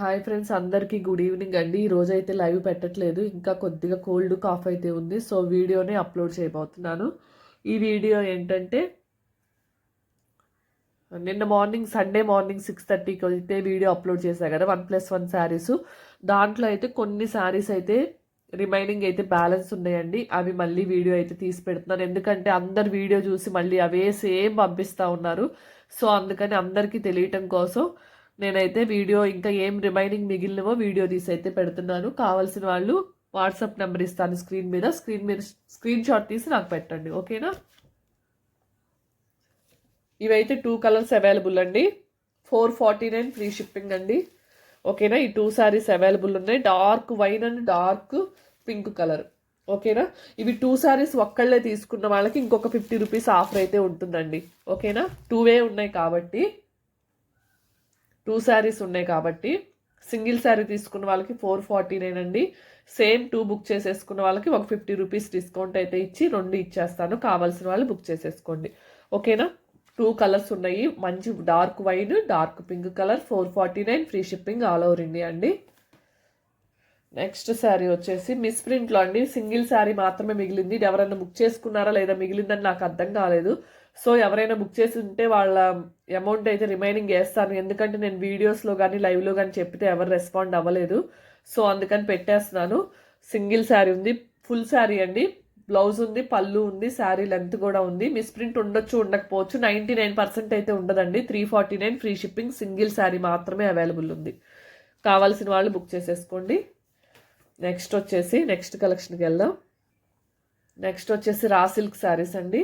Hi friends అందరికీ good evening అండి. ఈ రోజు అయితే లైవ్ పెట్టట్లేదు. ఇంకా కొద్దిగా కోల్డ్ కాఫ్ అయితే ఉంది. సో వీడియోనే అప్లోడ్ చేయబోతున్నాను. ఈ వీడియో ఏంటంటే నిన్న మార్నింగ్ సండే మార్నింగ్ సిక్స్ థర్టీకి అయితే వీడియో అప్లోడ్ చేశాను కదా వన్ ప్లస్ వన్ శారీస్ దాంట్లో అయితే కొన్ని శారీస్ అయితే రిమైనింగ్ అయితే బ్యాలెన్స్ ఉన్నాయండి. అవి మళ్ళీ వీడియో అయితే తీసి పెడుతున్నాను. ఎందుకంటే అందరు వీడియో చూసి మళ్ళీ అవే సేమ్ పంపిస్తూ ఉన్నారు. సో అందుకని అందరికీ తెలియటం కోసం నేనైతే వీడియో ఇంకా ఏం రిమైనింగ్ మిగిలినవో వీడియో తీసి అయితే పెడుతున్నాను. కావాల్సిన వాళ్ళు వాట్సాప్ నెంబర్ ఇస్తాను స్క్రీన్ మీద. స్క్రీన్ మీద స్క్రీన్ షాట్ తీసి నాకు పెట్టండి. ఓకేనా? ఇవైతే టూ కలర్స్ అవైలబుల్ అండి. Four forty nine free shipping అండి. ఓకేనా? ఈ టూ శారీస్ అవైలబుల్ ఉన్నాయి. Dark wine and dark pink colour. ఓకేనా? ఇవి టూ శారీస్ ఒక్కళ్ళే తీసుకున్న వాళ్ళకి ఇంకొక ఫిఫ్టీ రూపీస్ ఆఫర్ అయితే ఉంటుందండి. ఓకేనా? టూ వే ఉన్నాయి కాబట్టి. టూ శారీస్ ఉన్నాయి కాబట్టి సింగిల్ శారీ తీసుకున్న వాళ్ళకి ఫోర్ ఫార్టీ నైన్ అండి సేమ్ టూ బుక్ చేసేసుకున్న వాళ్ళకి ఒక ఫిఫ్టీ రూపీస్ డిస్కౌంట్ అయితే ఇచ్చి రెండు ఇచ్చేస్తాను. కావాల్సిన వాళ్ళు బుక్ చేసేసుకోండి. ఓకేనా? టూ కలర్స్ ఉన్నాయి. మంచి dark wine dark pink colour four forty nine free shipping all over India అండి. నెక్స్ట్ శారీ వచ్చేసి మిస్ ప్రింట్లో అండి. సింగిల్ శారీ మాత్రమే మిగిలింది. ఎవరన్నా బుక్ చేసుకున్నారా లేదా మిగిలిందని నాకు అర్థం కాలేదు. సో ఎవరైనా బుక్ చేసి ఉంటే వాళ్ళ అమౌంట్ అయితే రిమైనింగ్ వేస్తాను. ఎందుకంటే నేను వీడియోస్లో కానీ లైవ్లో కానీ చెప్తే ఎవరు రెస్పాండ్ అవ్వలేదు. సో అందుకని పెట్టేస్తున్నాను. సింగిల్ శారీ ఉంది ఫుల్ శారీ అండి. బ్లౌజ్ ఉంది పళ్ళు ఉంది శారీ లెంత్ కూడా ఉంది. మిస్ ప్రింట్ ఉండొచ్చు ఉండకపోవచ్చు. నైంటీ నైన్ పర్సెంట్ అయితే ఉండదండి. Three forty nine free shipping single sari మాత్రమే అవైలబుల్ ఉంది. కావాల్సిన వాళ్ళు బుక్ చేసేసుకోండి. నెక్స్ట్ వచ్చేసి నెక్స్ట్ కలెక్షన్కి వెళ్దాం. నెక్స్ట్ వచ్చేసి రా సిల్క్ శారీస్ అండి.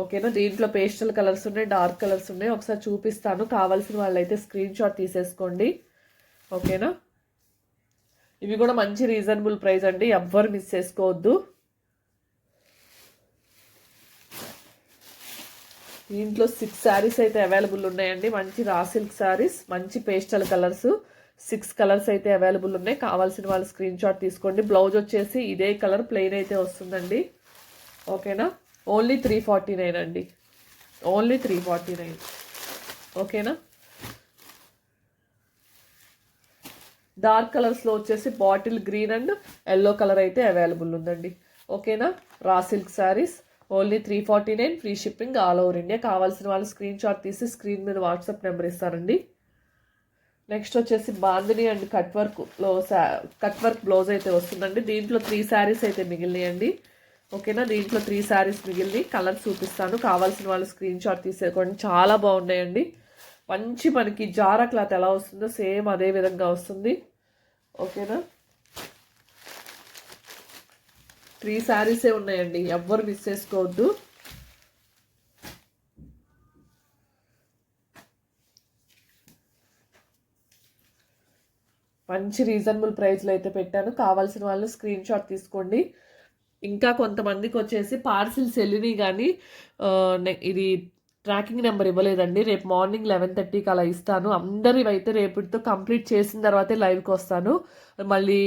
ఓకేనా? దీంట్లో పేస్టల్ కలర్స్ ఉన్నాయి డార్క్ కలర్స్ ఉన్నాయి. ఒకసారి చూపిస్తాను. కావాల్సిన వాళ్ళైతే స్క్రీన్ షాట్ తీసేసుకోండి. ఓకేనా? ఇవి కూడా మంచి రీజనబుల్ ప్రైస్ అండి. ఎవ్వరు మిస్ చేసుకోవద్దు. దీంట్లో సిక్స్ శారీస్ అయితే అవైలబుల్ ఉన్నాయండి. మంచి రా సిల్క్ శారీస్ మంచి పేస్టల్ కలర్స్. సిక్స్ కలర్స్ అయితే అవైలబుల్ ఉన్నాయి. కావాల్సిన వాళ్ళు స్క్రీన్ షాట్ తీసుకోండి. బ్లౌజ్ వచ్చేసి ఇదే కలర్ ప్లెయిన్ అయితే వస్తుందండి. ఓకేనా? ఓన్లీ త్రీ ఫార్టీ నైన్ అండి. Only three forty nine. ఓకేనా? డార్క్ కలర్స్లో వచ్చేసి bottle green and yellow colour అయితే అవైలబుల్ ఉందండి. ఓకేనా? Raw silk saris. Only three forty nine. Free shipping all over India. కావాల్సిన వాళ్ళు స్క్రీన్ షాట్ తీసి స్క్రీన్ మీద వాట్సాప్ నెంబర్ ఇస్తారండి. నెక్స్ట్ వచ్చేసి బాందిని అండ్ కట్ వర్క్లో కట్ వర్క్ బ్లౌజ్ అయితే వస్తుందండి. దీంట్లో త్రీ శారీస్ అయితే మిగిలినాయండి. ఓకేనా? దీంట్లో త్రీ శారీస్ మిగిలింది. కలర్ చూపిస్తాను. కావాల్సిన వాళ్ళు స్క్రీన్ షాట్ తీసేసుకోండి. చాలా బాగున్నాయండి. మంచి మనకి జారా క్లాత్ ఎలా వస్తుందో సేమ్ అదే విధంగా వస్తుంది. ఓకేనా? త్రీ శారీసే ఉన్నాయండి. ఎవ్వరు మిస్ చేసుకోవద్దు. మంచి రీజనబుల్ ప్రైస్లో అయితే పెట్టాను. కావాల్సిన వాళ్ళు స్క్రీన్ షాట్ తీసుకోండి. ఇంకా కొంతమందికి వచ్చేసి పార్సిల్స్ వెళ్ళినాయి కానీ ఇది ట్రాకింగ్ నెంబర్ ఇవ్వలేదండి. రేపు మార్నింగ్ లెవెన్ థర్టీకి అలా ఇస్తాను. అందరూ ఇవైతే రేపటితో కంప్లీట్ చేసిన తర్వాతే లైవ్కి వస్తాను మళ్ళీ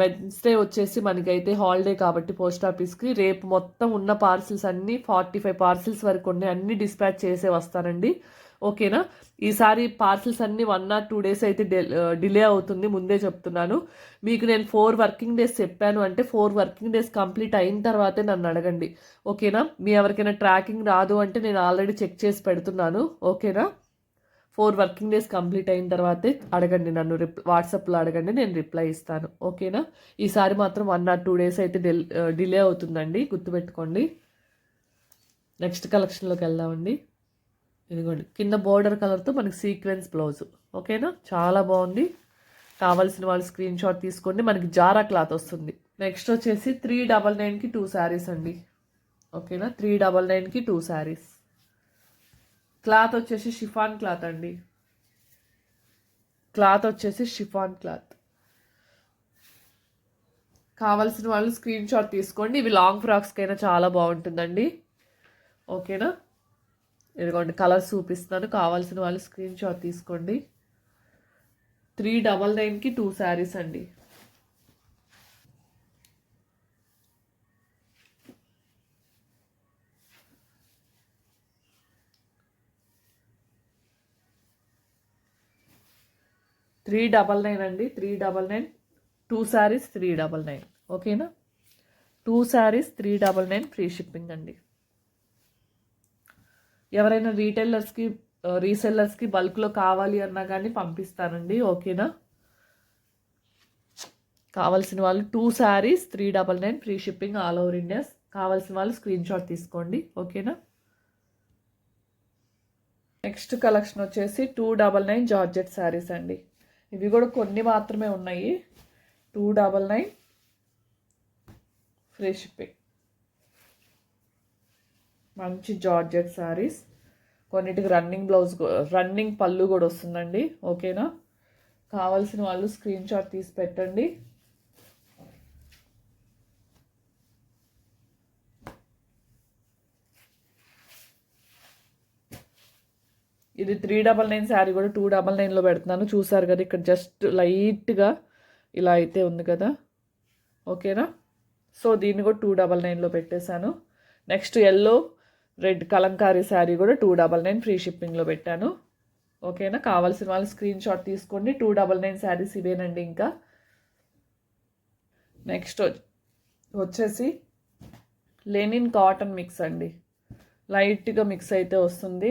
వెన్స్డే వచ్చేసి మనకైతే హాలిడే కాబట్టి పోస్ట్ ఆఫీస్కి. రేపు మొత్తం ఉన్న పార్సిల్స్ అన్నీ ఫార్టీ ఫైవ్ పార్సిల్స్ వరకు ఉన్నాయి. అన్ని డిస్పాచ్ చేసే వస్తానండి. ఓకేనా? ఈసారి పార్సిల్స్ అన్నీ వన్ ఆర్ టూ డేస్ అయితే డిలే అవుతుంది ముందే చెప్తున్నాను. మీకు నేను ఫోర్ వర్కింగ్ డేస్ చెప్పాను అంటే ఫోర్ వర్కింగ్ డేస్ కంప్లీట్ అయిన తర్వాతే నన్ను అడగండి. ఓకేనా? మీ ఎవరికైనా ట్రాకింగ్ రాదు అంటే నేను ఆల్రెడీ చెక్ చేసి పెడుతున్నాను. ఓకేనా? ఫోర్ వర్కింగ్ డేస్ కంప్లీట్ అయిన తర్వాతే అడగండి నన్ను రిప్ వాట్సాప్లో అడగండి నేను రిప్లై ఇస్తాను. ఓకేనా? ఈసారి మాత్రం వన్ ఆర్ టూ డేస్ అయితే డిలే అవుతుందండి గుర్తుపెట్టుకోండి. నెక్స్ట్ కలెక్షన్లోకి వెళ్దామండి. ఇదిగోండి. కింద బోర్డర్ కలర్తో మనకి సీక్వెన్స్ బ్లౌజ్. ఓకేనా? చాలా బాగుంది. కావాల్సిన వాళ్ళు స్క్రీన్ షాట్ తీసుకోండి. మనకి జారా క్లాత్ వస్తుంది. నెక్స్ట్ వచ్చేసి త్రీ డబల్ నైన్కి టూ శారీస్ అండి. ఓకేనా? త్రీ డబల్ నైన్కి టూ శారీస్. క్లాత్ వచ్చేసి షిఫాన్ క్లాత్ అండి. క్లాత్ వచ్చేసి షిఫాన్ క్లాత్. కావాల్సిన వాళ్ళు స్క్రీన్ షాట్ తీసుకోండి. ఇవి లాంగ్ ఫ్రాక్స్కైనా చాలా బాగుంటుందండి. ఓకేనా? ఇదిగోండి కలర్స్ చూపిస్తున్నాను. కావాల్సిన వాళ్ళు స్క్రీన్ షాట్ తీసుకోండి. త్రీ డబల్ నైన్కి టూ శారీస్ అండి. త్రీ డబల్ నైన్ అండి. Three double nine two saris three double nine. ఓకేనా? Two saris three double nine free shipping అండి. ఎవరైనా రీటైలర్స్కి రీసెల్లర్స్కి బల్క్లో కావాలి అన్నా కానీ పంపిస్తానండి ఓకేనా? కావాల్సిన వాళ్ళు two saris three double nine free shipping all over India కావాల్సిన వాళ్ళు స్క్రీన్ షాట్ తీసుకోండి ఓకేనా? నెక్స్ట్ కలెక్షన్ వచ్చేసి two double nine georgette saris అండి. ఇవి కూడా కొన్ని మాత్రమే ఉన్నాయి. Two double nine free shipping మంచి జార్జెట్ శారీస్. కొన్నిటికి రన్నింగ్ బ్లౌజ్ రన్నింగ్ పళ్ళు కూడా వస్తుందండి ఓకేనా? కావాల్సిన వాళ్ళు స్క్రీన్ షాట్ తీసి పెట్టండి. ఇది త్రీ డబల్ నైన్ శారీ కూడా టూ డబల్ నైన్లో పెడుతున్నాను. చూసారు కదా ఇక్కడ జస్ట్ లైట్గా ఇలా అయితే ఉంది కదా ఓకేనా? సో దీన్ని కూడా టూ డబల్ నైన్లో పెట్టేశాను. Next yellow red kalamkari sari కూడా టూ డబల్ నైన్ ఫ్రీ షిప్పింగ్లో పెట్టాను. ఓకేనా? కావాల్సిన వాళ్ళు స్క్రీన్ షాట్ తీసుకోండి. టూ డబల్ నైన్ శారీస్ ఇవేనండి ఇంకా. నెక్స్ట్ వచ్చేసి లెనిన్ కాటన్ మిక్స్ అండి. లైట్గా మిక్స్ అయితే వస్తుంది.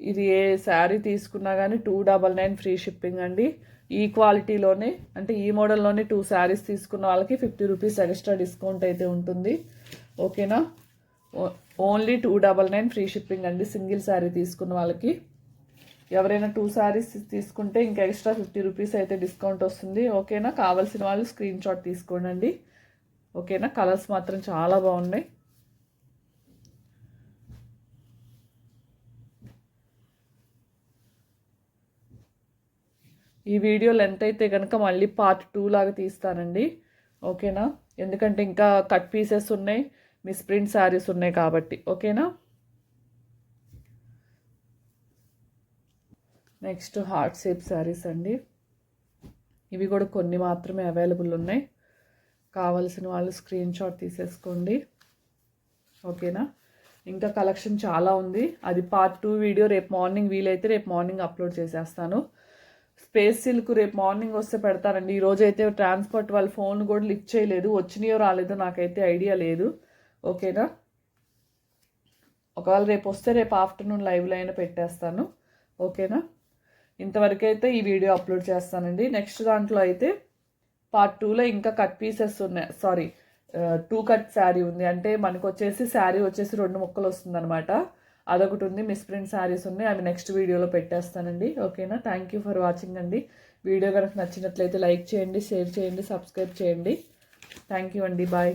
ఇది ఏ శారీ తీసుకున్నా కానీ two double nine free shipping అండి. ఈ క్వాలిటీలోనే అంటే ఈ మోడల్లోనే టూ శారీస్ తీసుకున్న వాళ్ళకి ఫిఫ్టీ రూపీస్ ఎక్స్ట్రా డిస్కౌంట్ అయితే ఉంటుంది. ఓకేనా? Only two double nine free shipping అండి. సింగిల్ శారీ తీసుకున్న వాళ్ళకి. ఎవరైనా టూ శారీస్ తీసుకుంటే ఇంకా ఎక్స్ట్రా ఫిఫ్టీ రూపీస్ అయితే డిస్కౌంట్ వస్తుంది. ఓకేనా? కావాల్సిన వాళ్ళు స్క్రీన్ షాట్ తీసుకోండి ఓకేనా? కలర్స్ మాత్రం చాలా బాగున్నాయి. ఈ వీడియో లెంత్ అయితే కనుక మళ్ళీ పార్ట్ టూ లాగా తీస్తానండి. ఓకేనా? ఎందుకంటే ఇంకా కట్ పీసెస్ ఉన్నాయి. మిస్ ప్రింట్ శారీస్ ఉన్నాయి కాబట్టి ఓకేనా? నెక్స్ట్ హార్ట్ షేప్ శారీస్ అండి. ఇవి కూడా కొన్ని మాత్రమే అవైలబుల్ ఉన్నాయి. కావలసిన వాళ్ళు స్క్రీన్ షాట్ తీసేసుకోండి. ఓకేనా? ఇంకా కలెక్షన్ చాలా ఉంది. అది పార్ట్ టూ వీడియో రేపు మార్నింగ్ వీలైతే రేపు మార్నింగ్ అప్లోడ్ చేసేస్తాను. స్పేస్ సిల్క్ రేపు మార్నింగ్ వస్తే పెడతానండి ఈరోజు అయితే ట్రాన్స్పోర్ట్ వాళ్ళ ఫోన్ కూడా లిఫ్ట్ చేయలేదు. వచ్చినాయో రాలేదో నాకైతే ఐడియా లేదు. ఓకేనా? ఒకవేళ రేపు వస్తే రేపు ఆఫ్టర్నూన్ లైవ్లో అయినా పెట్టేస్తాను. ఓకేనా? ఇంతవరకు అయితే ఈ వీడియో అప్లోడ్ చేస్తానండి. నెక్స్ట్ దాంట్లో అయితే పార్ట్ టూలో ఇంకా కట్ పీసెస్ ఉన్నాయి. సారీ టూ కట్ శారీ ఉంది. అంటే మనకు వచ్చేసి శారీ వచ్చేసి రెండు ముక్కలు వస్తుంది అనమాట అదొకటి ఉంది మిస్ ప్రింట్ శారీస్ ఉన్నాయి. అవి నెక్స్ట్ వీడియోలో పెట్టేస్తానండి. ఓకేనా? థ్యాంక్ యూ ఫర్ వాచింగ్ అండి. వీడియో కనుక నచ్చినట్లయితే లైక్ చేయండి షేర్ చేయండి సబ్స్క్రైబ్ చేయండి. థ్యాంక్ యూ అండి. బాయ్